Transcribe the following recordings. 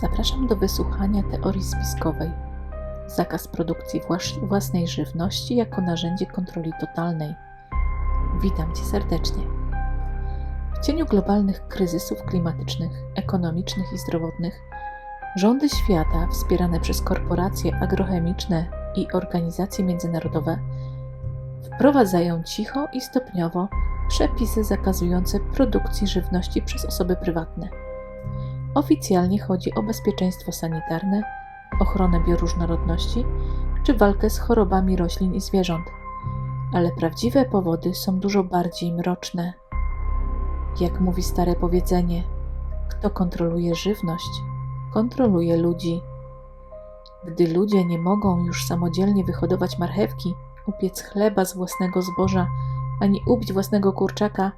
Zapraszam do wysłuchania teorii spiskowej. Zakaz produkcji włas- własnej żywności jako narzędzie kontroli totalnej. Witam Cię serdecznie. W cieniu globalnych kryzysów klimatycznych, ekonomicznych i zdrowotnych, rządy świata wspierane przez korporacje agrochemiczne i organizacje międzynarodowe wprowadzają cicho i stopniowo przepisy zakazujące produkcji żywności przez osoby prywatne. Oficjalnie chodzi o bezpieczeństwo sanitarne, ochronę bioróżnorodności czy walkę z chorobami roślin i zwierząt, ale prawdziwe powody są dużo bardziej mroczne. Jak mówi stare powiedzenie, kto kontroluje żywność, kontroluje ludzi. Gdy ludzie nie mogą już samodzielnie wyhodować marchewki, upiec chleba z własnego zboża, ani ubić własnego kurczaka,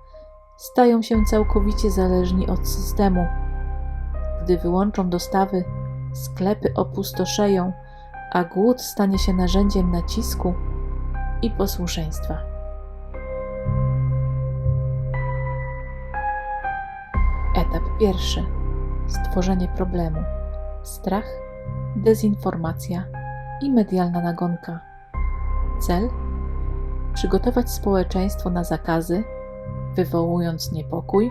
stają się całkowicie zależni od systemu. Gdy wyłączą dostawy, sklepy opustoszeją, a głód stanie się narzędziem nacisku i posłuszeństwa. Etap pierwszy: stworzenie problemu. Strach, dezinformacja i medialna nagonka. Cel: przygotować społeczeństwo na zakazy, wywołując niepokój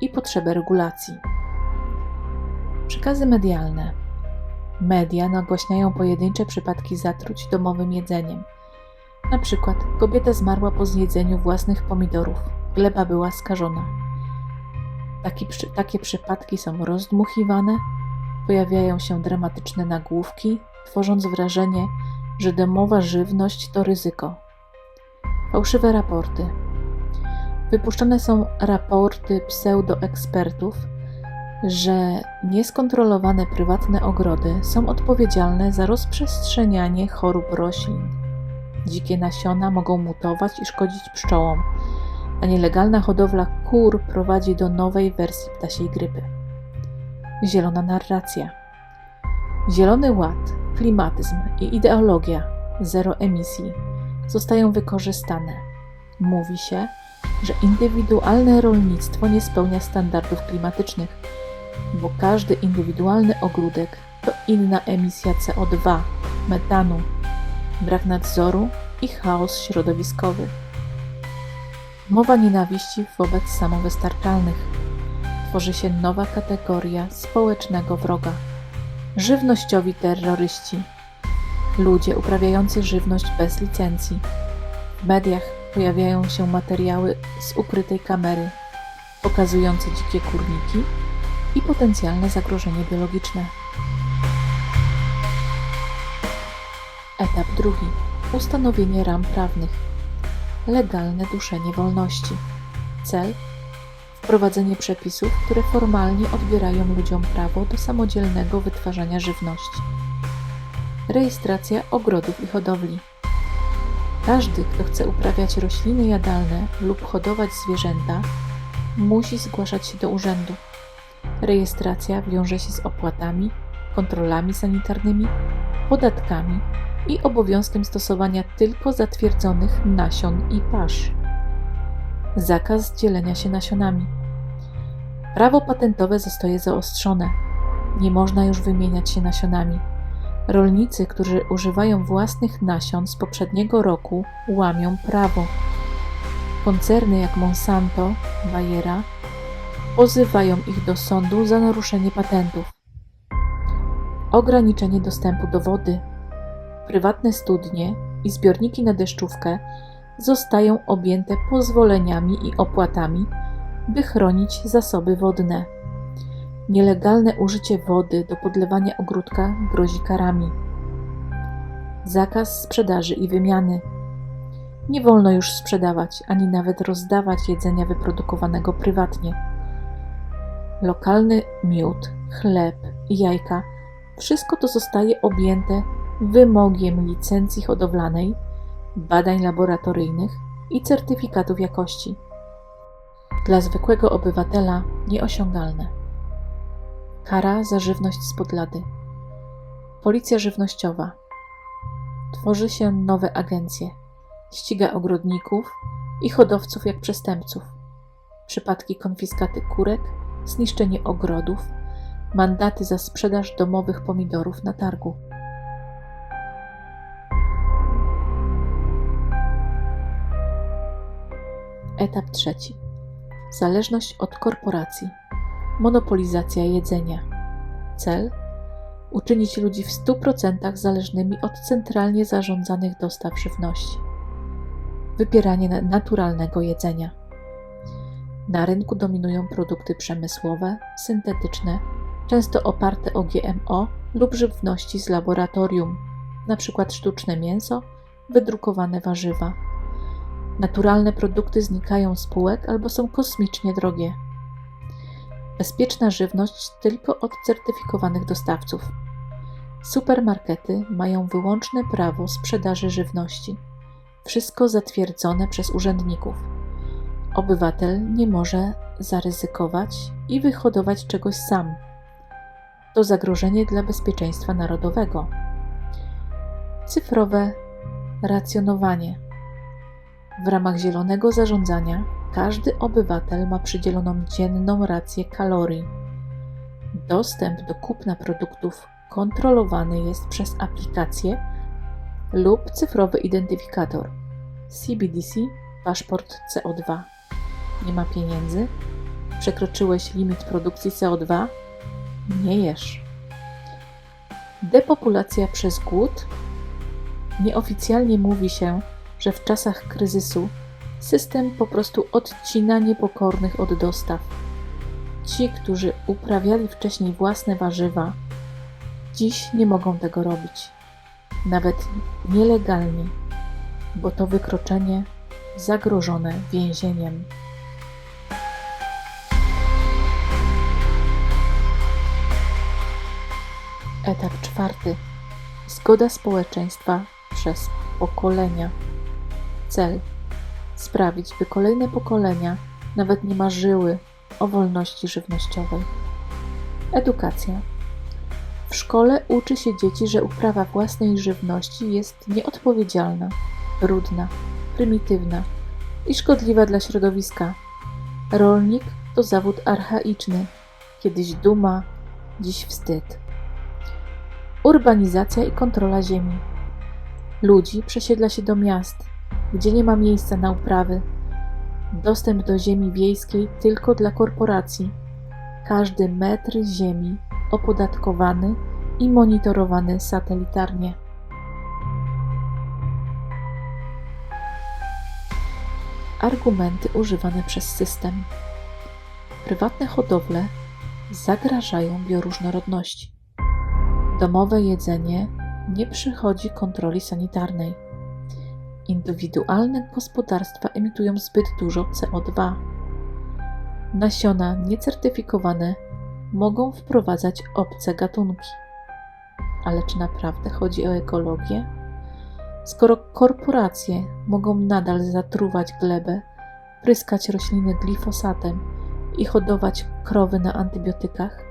i potrzebę regulacji. Przekazy medialne. Media nagłaśniają pojedyncze przypadki zatruć domowym jedzeniem. Na przykład kobieta zmarła po zjedzeniu własnych pomidorów, gleba była skażona. Taki, przy, takie przypadki są rozdmuchiwane, pojawiają się dramatyczne nagłówki, tworząc wrażenie, że domowa żywność to ryzyko. Fałszywe raporty. Wypuszczane są raporty pseudoekspertów, że nieskontrolowane prywatne ogrody są odpowiedzialne za rozprzestrzenianie chorób roślin. Dzikie nasiona mogą mutować i szkodzić pszczołom, a nielegalna hodowla kur prowadzi do nowej wersji ptasiej grypy. Zielona narracja. Zielony ład, klimatyzm i ideologia zero emisji zostają wykorzystane. Mówi się, że indywidualne rolnictwo nie spełnia standardów klimatycznych, bo każdy indywidualny ogródek to inna emisja CO2, metanu, brak nadzoru i chaos środowiskowy. Mowa nienawiści wobec samowystarczalnych. Tworzy się nowa kategoria społecznego wroga. Żywnościowi terroryści. Ludzie uprawiający żywność bez licencji. W mediach pojawiają się materiały z ukrytej kamery pokazujące dzikie kurniki i potencjalne zagrożenie biologiczne. Etap drugi. Ustanowienie ram prawnych. Legalne duszenie wolności. Cel wprowadzenie przepisów, które formalnie odbierają ludziom prawo do samodzielnego wytwarzania żywności. Rejestracja ogrodów i hodowli. Każdy, kto chce uprawiać rośliny jadalne lub hodować zwierzęta, musi zgłaszać się do urzędu. Rejestracja wiąże się z opłatami, kontrolami sanitarnymi, podatkami i obowiązkiem stosowania tylko zatwierdzonych nasion i pasz. Zakaz dzielenia się nasionami. Prawo patentowe zostaje zaostrzone. Nie można już wymieniać się nasionami. Rolnicy, którzy używają własnych nasion z poprzedniego roku, łamią prawo. Koncerny jak Monsanto, Bayera pozywają ich do sądu za naruszenie patentów. Ograniczenie dostępu do wody. Prywatne studnie i zbiorniki na deszczówkę zostają objęte pozwoleniami i opłatami, by chronić zasoby wodne. Nielegalne użycie wody do podlewania ogródka grozi karami. Zakaz sprzedaży i wymiany. Nie wolno już sprzedawać ani nawet rozdawać jedzenia wyprodukowanego prywatnie. Lokalny miód, chleb jajka wszystko to zostaje objęte wymogiem licencji hodowlanej, badań laboratoryjnych i certyfikatów jakości. Dla zwykłego obywatela nieosiągalne. Kara za żywność spod lady. Policja żywnościowa. Tworzy się nowe agencje. Ściga ogrodników i hodowców jak przestępców. Przypadki konfiskaty kurek, zniszczenie ogrodów, mandaty za sprzedaż domowych pomidorów na targu. Etap trzeci. Zależność od korporacji. Monopolizacja jedzenia. Cel: uczynić ludzi w 100% zależnymi od centralnie zarządzanych dostaw żywności. Wypieranie naturalnego jedzenia. Na rynku dominują produkty przemysłowe, syntetyczne, często oparte o GMO lub żywności z laboratorium, np. sztuczne mięso, wydrukowane warzywa. Naturalne produkty znikają z półek albo są kosmicznie drogie. Bezpieczna żywność tylko od certyfikowanych dostawców. Supermarkety mają wyłączne prawo sprzedaży żywności. Wszystko zatwierdzone przez urzędników. Obywatel nie może zaryzykować i wyhodować czegoś sam. To zagrożenie dla bezpieczeństwa narodowego. Cyfrowe racjonowanie. W ramach zielonego zarządzania każdy obywatel ma przydzieloną dzienną rację kalorii. Dostęp do kupna produktów kontrolowany jest przez aplikację lub cyfrowy identyfikator CBDC, paszport CO2. Nie ma pieniędzy? Przekroczyłeś limit produkcji CO2? Nie jesz. Depopulacja przez głód? Nieoficjalnie mówi się, że w czasach kryzysu system po prostu odcina niepokornych od dostaw. Ci, którzy uprawiali wcześniej własne warzywa, dziś nie mogą tego robić, nawet nielegalnie, bo to wykroczenie zagrożone więzieniem. Etap czwarty. Zgoda społeczeństwa przez pokolenia. Cel: sprawić, by kolejne pokolenia nawet nie marzyły o wolności żywnościowej. Edukacja. W szkole uczy się dzieci, że uprawa własnej żywności jest nieodpowiedzialna, brudna, prymitywna i szkodliwa dla środowiska. Rolnik to zawód archaiczny, kiedyś duma, dziś wstyd. Urbanizacja i kontrola ziemi. Ludzi przesiedla się do miast, gdzie nie ma miejsca na uprawy. Dostęp do ziemi wiejskiej tylko dla korporacji. Każdy metr ziemi opodatkowany i monitorowany satelitarnie. Argumenty używane przez system. Prywatne hodowle zagrażają bioróżnorodności. Domowe jedzenie nie przychodzi kontroli sanitarnej. Indywidualne gospodarstwa emitują zbyt dużo CO2. Nasiona niecertyfikowane mogą wprowadzać obce gatunki. Ale czy naprawdę chodzi o ekologię? Skoro korporacje mogą nadal zatruwać glebę, pryskać rośliny glifosatem i hodować krowy na antybiotykach,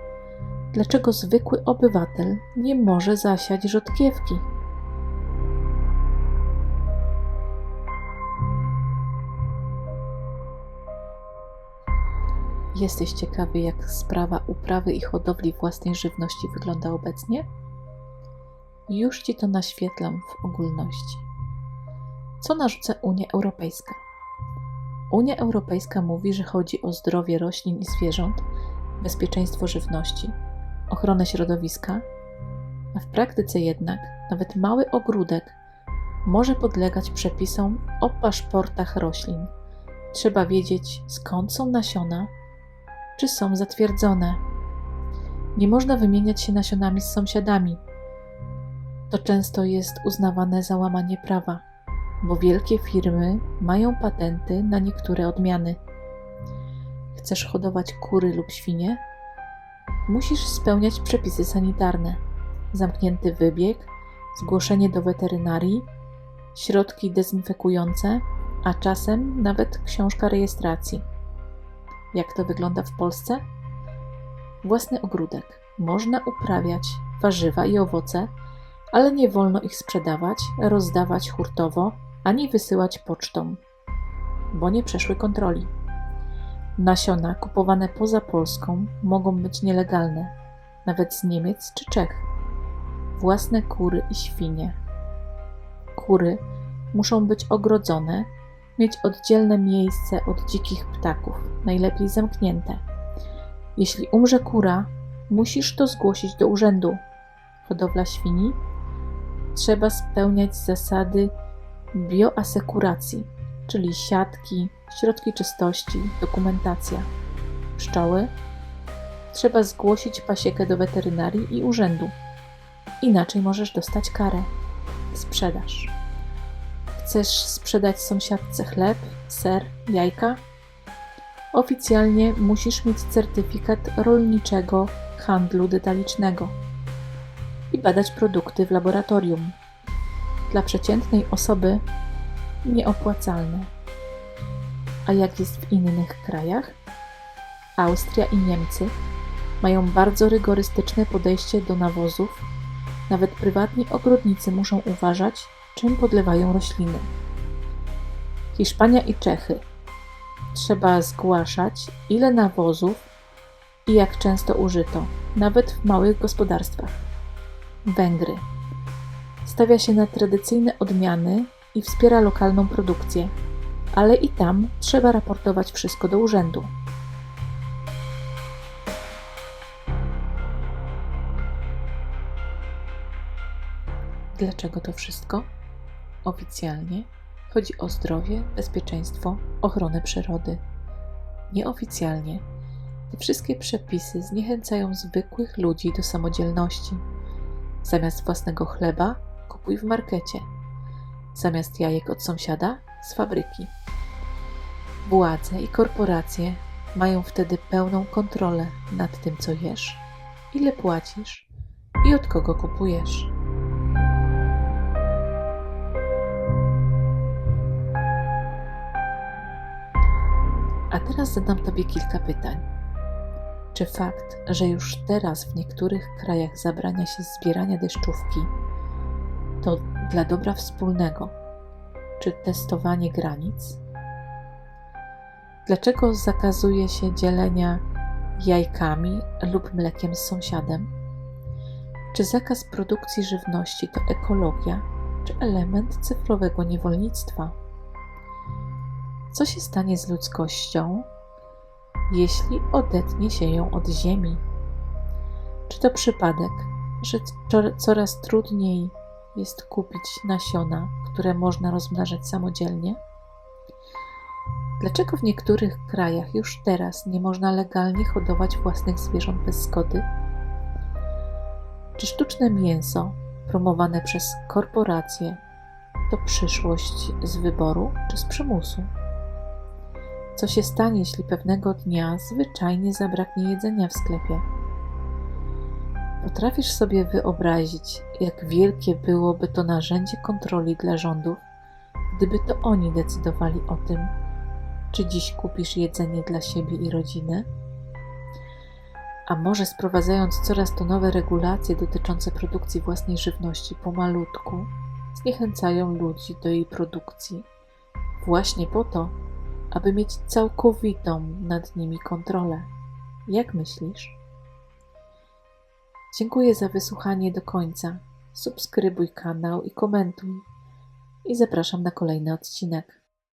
dlaczego zwykły obywatel nie może zasiać rzodkiewki? Jesteś ciekawy, jak sprawa uprawy i hodowli własnej żywności wygląda obecnie? Już ci to naświetlam w ogólności. Co narzuca Unia Europejska? Unia Europejska mówi, że chodzi o zdrowie roślin i zwierząt, bezpieczeństwo żywności, ochronę środowiska, a w praktyce jednak nawet mały ogródek może podlegać przepisom o paszportach roślin. Trzeba wiedzieć, skąd są nasiona, czy są zatwierdzone. Nie można wymieniać się nasionami z sąsiadami. To często jest uznawane za łamanie prawa, bo wielkie firmy mają patenty na niektóre odmiany. Chcesz hodować kury lub świnie? Musisz spełniać przepisy sanitarne, zamknięty wybieg, zgłoszenie do weterynarii, środki dezynfekujące, a czasem nawet książka rejestracji. Jak to wygląda w Polsce? Własny ogródek. Można uprawiać warzywa i owoce, ale nie wolno ich sprzedawać, rozdawać hurtowo ani wysyłać pocztą, bo nie przeszły kontroli. Nasiona kupowane poza Polską mogą być nielegalne. nawet z Niemiec czy Czech. Własne kury i świnie. Kury muszą być ogrodzone, mieć oddzielne miejsce od dzikich ptaków, najlepiej zamknięte. Jeśli umrze kura, musisz to zgłosić do urzędu. Hodowla świni trzeba spełniać zasady bioasekuracji, czyli siatki, środki czystości, dokumentacja. Pszczoły trzeba zgłosić pasiekę do weterynarii i urzędu. Inaczej możesz dostać karę. Sprzedaż. Chcesz sprzedać sąsiadce chleb, ser, jajka? Oficjalnie musisz mieć certyfikat rolniczego handlu detalicznego i badać produkty w laboratorium. Dla przeciętnej osoby nieopłacalne. A jak jest w innych krajach? Austria i Niemcy mają bardzo rygorystyczne podejście do nawozów. Nawet prywatni ogrodnicy muszą uważać, czym podlewają rośliny. Hiszpania i Czechy. Trzeba zgłaszać, ile nawozów i jak często użyto, nawet w małych gospodarstwach. Węgry. Stawia się na tradycyjne odmiany i wspiera lokalną produkcję, ale i tam trzeba raportować wszystko do urzędu. Dlaczego to wszystko? Oficjalnie chodzi o zdrowie, bezpieczeństwo, ochronę przyrody. Nieoficjalnie te wszystkie przepisy zniechęcają zwykłych ludzi do samodzielności. Zamiast własnego chleba kupuj w markecie. Zamiast jajek od sąsiada z fabryki. Władze i korporacje mają wtedy pełną kontrolę nad tym, co jesz, ile płacisz i od kogo kupujesz. A teraz zadam Tobie kilka pytań. Czy fakt, że już teraz w niektórych krajach zabrania się zbierania deszczówki, to dla dobra wspólnego, czy testowanie granic? Dlaczego zakazuje się dzielenia jajkami lub mlekiem z sąsiadem? Czy zakaz produkcji żywności to ekologia, czy element cyfrowego niewolnictwa? Co się stanie z ludzkością, jeśli odetnie się ją od ziemi? Czy to przypadek, że coraz trudniej jest kupić nasiona, które można rozmnażać samodzielnie? Dlaczego w niektórych krajach już teraz nie można legalnie hodować własnych zwierząt bez zgody? Czy sztuczne mięso promowane przez korporacje to przyszłość z wyboru czy z przymusu? Co się stanie, jeśli pewnego dnia zwyczajnie zabraknie jedzenia w sklepie? Potrafisz sobie wyobrazić, jak wielkie byłoby to narzędzie kontroli dla rządów, gdyby to oni decydowali o tym, czy dziś kupisz jedzenie dla siebie i rodziny? A może sprowadzając coraz to nowe regulacje dotyczące produkcji własnej żywności pomalutku, zniechęcają ludzi do jej produkcji, właśnie po to, aby mieć całkowitą nad nimi kontrolę. Jak myślisz? Dziękuję za wysłuchanie do końca. Subskrybuj kanał i komentuj. I zapraszam na kolejny odcinek.